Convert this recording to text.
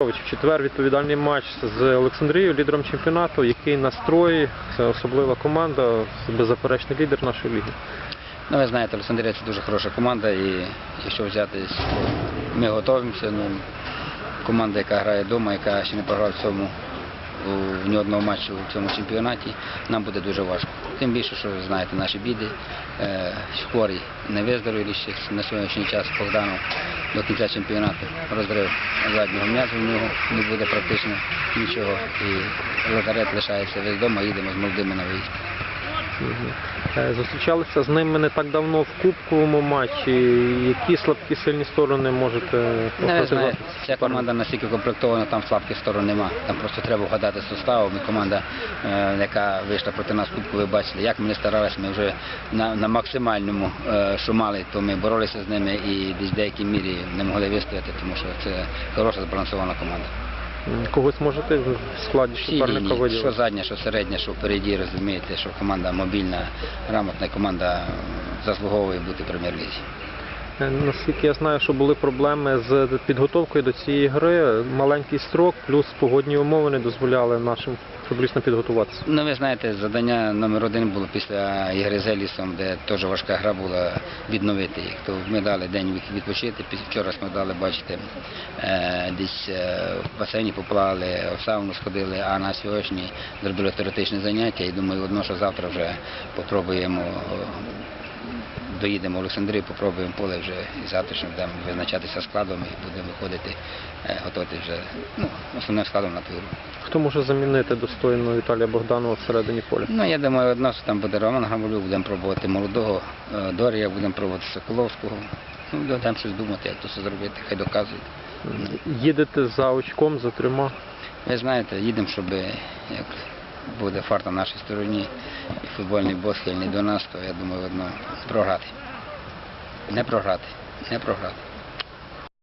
В четвер відповідальний матч з Олександрією, лідером чемпіонату. Який настрой, це особлива команда, беззаперечний лідер нашої ліги. Ну, ви знаєте, Олександрія це дуже хороша команда, і якщо взятись, ми готуємося. Ну, команда, яка грає вдома, яка ще не програла в цьому ні одного матчу в цьому чемпіонаті, нам буде дуже важко. Тим більше, що ви знаєте наші біди. Е, хворий не виздоровілі ще на сьогоднішній час Богданов до кінця чемпіонату розрив заднього м'язу в нього не буде практично нічого. І лазарет лишається весь вдома, їдемо з молодими на виїзд. Е, Зустрічалися з ними не так давно в кубковому матчі. Які слабкі сильні сторони можете ви охарактеризувати ця команда настільки комплектована, там слабких сторон нема. Там просто треба вгадати составом. Команда, е, яка вийшла проти нас в кубку, ви бачили, як ми не старалися, ми вже на, на максимальному е, шумали, то ми боролися з ними і десь в деякій мірі не могли вистояти, тому що це хороша збалансована команда. Когось можете в складі суперника лінії, що виділити? задня, що середня, що впереді, розумієте, що команда мобільна, грамотна команда заслуговує бути в прем'єр-лізі. Наскільки я знаю, що були проблеми з підготовкою до цієї гри. Маленький строк, плюс погодні умови не дозволяли нашим футболістам підготуватися. Ну, ви знаєте, завдання номер один було після ігри з Елісом, де теж важка гра була відновити їх. То ми дали день відпочити. Вчора ми дали, бачите, е, десь е, в басейні поплавали, в сауну сходили, а на сьогодні зробили теоретичне заняття. І думаю, одно, що завтра вже попробуємо. Доїдемо в Олександрію, попробуємо поле вже і завтра ще будемо визначатися складом і будемо виходити, е, готувати вже ну, основним складом на ту гру. Хто може замінити достойно Віталія Богданова всередині поля? Ну, я думаю, одно, що там буде Роман Гамалюк, будемо пробувати молодого е, Дорія, будемо пробувати Соколовського. Ну, будемо щось думати, як то все зробити, хай доказують. Їдете за очком, за трьома. Ви знаєте, їдемо, щоб як буде фарт на нашій стороні, і футбольний бос хильний до нас, то я думаю, одно програти. Не програти, не програти.